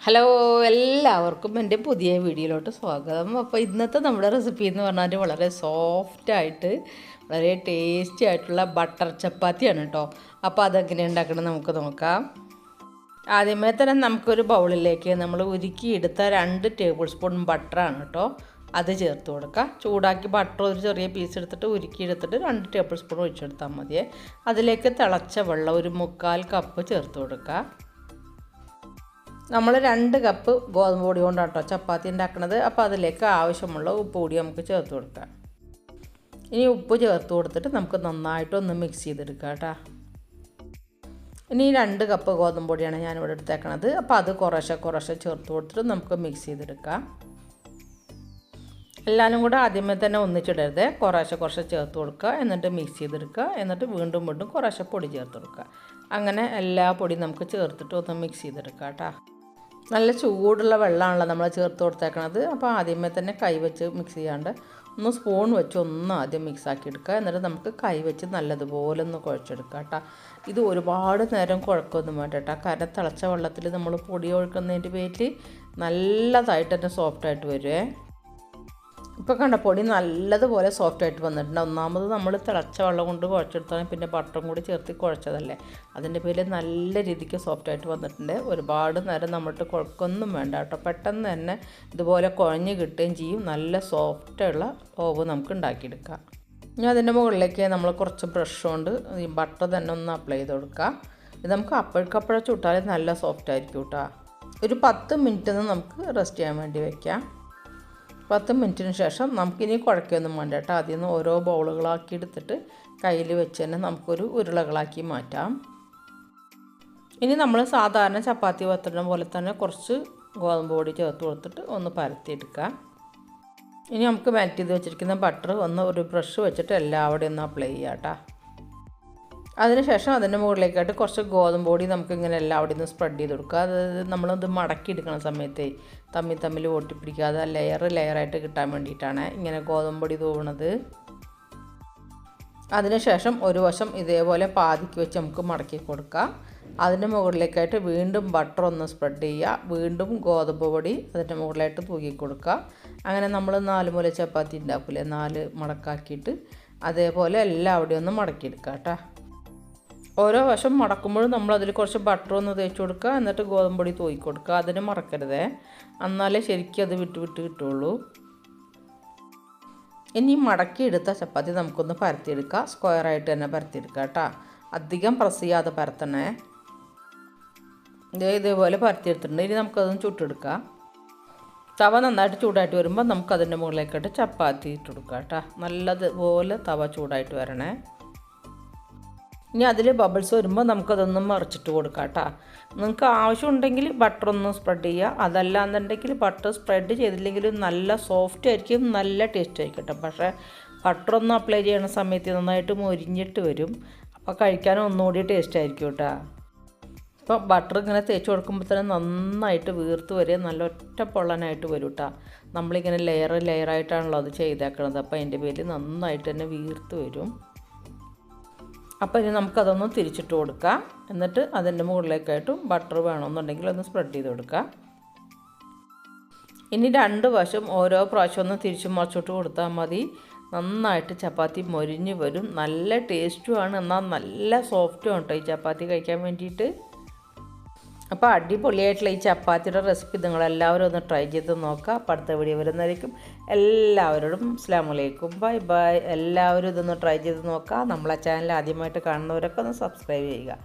Hello എല്ലാവർക്കും എന്റെ പുതിയ വീഡിയോയിലോട്ട് സ്വാഗതം. അപ്പോൾ ഇന്നത്തെ നമ്മുടെ റെസിപ്പി എന്ന് പറഞ്ഞാൽ വളരെ സോഫ്റ്റായിട്ട് വളരെ ടേസ്റ്റി ആയിട്ടുള്ള ബട്ടർ ചപ്പാത്തിയാണ് കേട്ടോ അപ്പോൾ അതെങ്ങനെ ഉണ്ടാക്കണം നമുക്ക് നോക്കാം. ആദ്യമേ തന്നെ നമുക്കൊരു ബൗളിലേക്ക് നമ്മൾ ഉരുക്കിയെടുത്ത രണ്ട് ടേബിൾ സ്പൂൺ ബട്ടറാണ് കേട്ടോ അത് ചേർത്ത് കൊടുക്കുക ചൂടാക്കി ബട്ടർ ഒരു ചെറിയ പീസ് എടുത്തിട്ട് ഉരുക്കിയെടുത്തിട്ട് രണ്ട് ടേബിൾ സ്പൂൺ ഒഴിച്ചെടുത്താൽ മതിയേ. അതിലേക്ക് തിളച്ച വെള്ളം ഒരു മുക്കാൽ കപ്പ് ചേർത്ത് കൊടുക്കുക നമ്മൾ രണ്ട് കപ്പ് ഗോതമ്പ് പൊടി കൊണ്ടാണ് കേട്ടോ ചപ്പാത്തി ഉണ്ടാക്കുന്നത് അപ്പോൾ അതിലേക്ക് ആവശ്യമുള്ള ഉപ്പ് പൊടി നമുക്ക് ചേർത്ത് കൊടുക്കാം. ഇനി ഉപ്പ് ചേർത്ത് കൊടുത്തിട്ട് നമുക്ക് നന്നായിട്ടൊന്ന് മിക്സ് ചെയ്തെടുക്കാം കേട്ടോ. ഇനി രണ്ട് കപ്പ് ഗോതമ്പ് പൊടിയാണ് ഞാനിവിടെ എടുത്തേക്കണത്. അപ്പോൾ അത് കുറേശ്ശെ കുറേശ്ശെ ചേർത്ത് കൊടുത്തിട്ട് നമുക്ക് മിക്സ് ചെയ്തെടുക്കാം. എല്ലാവരും കൂടെ ആദ്യമേ തന്നെ ഒന്നിച്ചിടരുത്. കുറേശ്ശെ കുറേശ്ശെ ചേർത്ത് കൊടുക്കുക. എന്നിട്ട് മിക്സ് ചെയ്തെടുക്കുക. എന്നിട്ട് വീണ്ടും വീണ്ടും കുറേശ്ശെ പൊടി ചേർത്ത് കൊടുക്കുക. അങ്ങനെ എല്ലാ പൊടിയും നമുക്ക് ചേർത്തിട്ട് ഒന്ന് മിക്സ് ചെയ്തെടുക്കാം കേട്ടോ. നല്ല ചൂടുള്ള വെള്ളമാണല്ലോ നമ്മൾ ചേർത്ത് കൊടുത്തേക്കണത്. അപ്പോൾ ആദ്യമേ തന്നെ കൈ വെച്ച് മിക്സ് ചെയ്യാണ്ട് ഒന്ന് സ്പൂൺ വെച്ച് ഒന്ന് ആദ്യം മിക്സ് ആക്കി എടുക്കുക. എന്നിട്ട് നമുക്ക് കൈ വെച്ച് നല്ലതുപോലെ ഒന്ന് കുഴച്ചെടുക്കുക കേട്ടോ. ഇത് ഒരുപാട് നേരം കുഴക്കമൊന്നും വേണ്ട കേട്ടോ. കാരണം തിളച്ച വെള്ളത്തിൽ നമ്മൾ പൊടി ഒഴുക്കുന്നതിന്റെ പേരിൽ നല്ലതായിട്ട് തന്നെ സോഫ്റ്റായിട്ട് വരുമേ ഇപ്പോൾ കണ്ട പൊടി നല്ലതുപോലെ സോഫ്റ്റ് ആയിട്ട് വന്നിട്ടുണ്ട്. ഒന്നാമത് നമ്മൾ തിളച്ച വെള്ളം കൊണ്ട് കുഴച്ചെടുത്താണ് പിന്നെ ബട്ടറും കൂടി ചേർത്ത് കുഴച്ചതല്ലേ? അതിന്റെ പേരിൽ നല്ല രീതിക്ക് സോഫ്റ്റ് ആയിട്ട് വന്നിട്ടുണ്ട്. ഒരുപാട് നേരം നമ്മൾക്ക് കുഴക്കൊന്നും വേണ്ട കേട്ടോ. പെട്ടെന്ന് തന്നെ ഇതുപോലെ കുഴഞ്ഞ് കിട്ടുകയും ചെയ്യും. നല്ല സോഫ്റ്റുള്ള ഓവ് നമുക്ക് ഉണ്ടാക്കിയെടുക്കാം. ഇനി അതിന്റെ മുകളിലേക്ക് നമ്മൾ കുറച്ച് ബ്രഷ് കൊണ്ട് ഈ ബട്ടർ തന്നെ ഒന്ന് അപ്ലൈ ചെയ്ത് കൊടുക്കാം. ഇത് നമുക്ക് അപ്പോഴേക്കപ്പോഴേ ചുട്ടാൽ നല്ല സോഫ്റ്റ് ആയിരിക്കും കേട്ടോ. ഒരു പത്ത് മിനിറ്റ് നമുക്ക് റെസ്റ്റ് ചെയ്യാൻ വേണ്ടി വെക്കാം. പത്ത് മിനിറ്റിന് ശേഷം നമുക്കിനി കുഴക്കൊന്നും വേണ്ട കേട്ടോ. അതിൽ നിന്ന് ഓരോ ബൗളുകളാക്കി എടുത്തിട്ട് കയ്യിൽ വെച്ച് തന്നെ നമുക്കൊരു ഉരുളകളാക്കി മാറ്റാം. ഇനി നമ്മൾ സാധാരണ ചപ്പാത്തി പത്തുന്ന പോലെ തന്നെ കുറച്ച് ഗോതമ്പ് പൊടി ചേർത്ത് കൊടുത്തിട്ട് ഒന്ന് പരത്തിയെടുക്കുക. ഇനി നമുക്ക് മെൽറ്റ് ചെയ്ത് വെച്ചിരിക്കുന്ന ബട്ടർ ഒന്ന് ഒരു ബ്രഷ് വെച്ചിട്ട് എല്ലാവിടെയും ഒന്ന് അപ്ലൈ ചെയ്യാം കേട്ടോ. അതിനുശേഷം അതിന്റെ മുകളിലേക്കായിട്ട് കുറച്ച് ഗോതമ്പ് പൊടി നമുക്ക് ഇങ്ങനെ അവിടെ നിന്ന് സ്പ്രെഡ് ചെയ്ത് കൊടുക്കുക. അതായത് നമ്മളത് മടക്കി എടുക്കണ സമയത്ത് തമ്മിൽ തമ്മിൽ ഒട്ടിപ്പിടിക്കാതെ ലെയർ ലെയറായിട്ട് കിട്ടാൻ വേണ്ടിയിട്ടാണ് ഇങ്ങനെ ഗോതമ്പ് പൊടി തൂവണത്. അതിനുശേഷം ഒരു വശം ഇതേപോലെ പാതിക്ക് വെച്ച് നമുക്ക് മടക്കി കൊടുക്കാം. അതിന്റെ മുകളിലേക്കായിട്ട് വീണ്ടും ബട്ടർ ഒന്ന് സ്പ്രെഡ് ചെയ്യുക. വീണ്ടും ഗോതമ്പ് പൊടി അതിന്റെ മുകളിലായിട്ട് തൂക്കി കൊടുക്കുക. അങ്ങനെ നമ്മൾ നാല് മുല ചപ്പാത്തി ഉണ്ടാക്കില്ലേ നാല് മടക്കാക്കിയിട്ട് അതേപോലെ എല്ലാം അവിടെ ഒന്ന് മടക്കിയെടുക്കുക കേട്ടോ. ഓരോ വശം മടക്കുമ്പോഴും നമ്മൾ അതിൽ കുറച്ച് ബട്ടർ ഒന്ന് തേച്ച് കൊടുക്കുക. എന്നിട്ട് ഗോതമ്പൊടി തൂക്കി കൊടുക്കുക. അതിന് മറക്കരുതേ. എന്നാലേ ശരിക്കും അത് വിട്ട് വിട്ട് കിട്ടുള്ളൂ. ഇനി മടക്കി എടുത്ത ചപ്പാത്തി നമുക്കൊന്ന് പരത്തിയെടുക്കാം. സ്ക്വയറായിട്ട് തന്നെ പരത്തിയെടുക്കുക കേട്ടോ. അധികം പ്രസ് ചെയ്യാതെ പരത്തണേ. ഇതേ ഇതേപോലെ പരത്തിയെടുത്തിട്ടുണ്ട്. ഇനി നമുക്കതൊന്ന് ചുട്ടെടുക്കാം. തവ നന്നായിട്ട് ചൂടായിട്ട് വരുമ്പോൾ നമുക്കതിന്റെ മുകളിലേക്കിട്ട് ചപ്പാത്തി ഇട്ട് കൊടുക്കാം കേട്ടോ. നല്ലതുപോലെ തവ ചൂടായിട്ട് വരണേ. ഇനി അതിൽ ബബിൾസ് വരുമ്പോൾ നമുക്കതൊന്നും മറിച്ചിട്ട് കൊടുക്കാം കേട്ടോ. നിങ്ങൾക്ക് ആവശ്യമുണ്ടെങ്കിൽ ബട്ടർ ഒന്ന് സ്പ്രെഡ് ചെയ്യുക. അതല്ല എന്നുണ്ടെങ്കിൽ ബട്ടർ സ്പ്രെഡ് ചെയ്തില്ലെങ്കിലും നല്ല സോഫ്റ്റ് ആയിരിക്കും നല്ല ടേസ്റ്റ് ആയിരിക്കും കേട്ടോ. പക്ഷേ ബട്ടർ ഒന്ന് അപ്ലൈ ചെയ്യണ സമയത്ത് നന്നായിട്ട് മൊരിഞ്ഞിട്ട് വരും. അപ്പോൾ കഴിക്കാൻ ഒന്നുകൂടി ടേസ്റ്റ് ആയിരിക്കും കേട്ടോ. ഇപ്പോൾ ബട്ടർ ഇങ്ങനെ തേച്ച് കൊടുക്കുമ്പോൾ തന്നെ നന്നായിട്ട് വീർത്ത് വരെ നല്ല ഒറ്റ പൊള്ളനായിട്ട് വരും കേട്ടോ. നമ്മളിങ്ങനെ ലെയർ ലെയറായിട്ടാണല്ലോ അത് ചെയ്തേക്കണത്. അപ്പോൾ അതിന്റെ പേരിൽ നന്നായിട്ട് തന്നെ വീർത്ത് വരും. അപ്പോൾ ഇനി നമുക്കതൊന്ന് തിരിച്ചിട്ട് കൊടുക്കാം. എന്നിട്ട് അതിന്റെ മുകളിലേക്കായിട്ടും ബട്ടർ വേണമെന്നുണ്ടെങ്കിൽ ഒന്ന് സ്പ്രെഡ് ചെയ്ത് കൊടുക്കാം. ഇനി രണ്ട് വശം ഓരോ പ്രാവശ്യം ഒന്ന് തിരിച്ചു മറിച്ചോട്ട് കൊടുത്താൽ മതി. നന്നായിട്ട് ചപ്പാത്തി മൊരിഞ്ഞ് വരും. നല്ല ടേസ്റ്റുമാണ് എന്നാൽ നല്ല സോഫ്റ്റും കേട്ടോ ഈ ചപ്പാത്തി കഴിക്കാൻ വേണ്ടിയിട്ട്. അപ്പോൾ അടിപൊളിയായിട്ടുള്ള ഈ ചപ്പാത്തിയുടെ റെസിപ്പി നിങ്ങളെല്ലാവരും ഒന്ന് ട്രൈ ചെയ്ത് നോക്കുക അപ്പോൾ അടുത്ത വീഡിയോ വരുന്നതായിരിക്കും. എല്ലാവരോടും അസ്ലാമലൈക്കും ബൈ ബൈ എല്ലാവരും ഇതൊന്ന് ട്രൈ ചെയ്ത് നോക്കുക നമ്മളെ ചാനൽ ആദ്യമായിട്ട് കാണുന്നവരൊക്കെ ഒന്ന് സബ്സ്ക്രൈബ് ചെയ്യുക.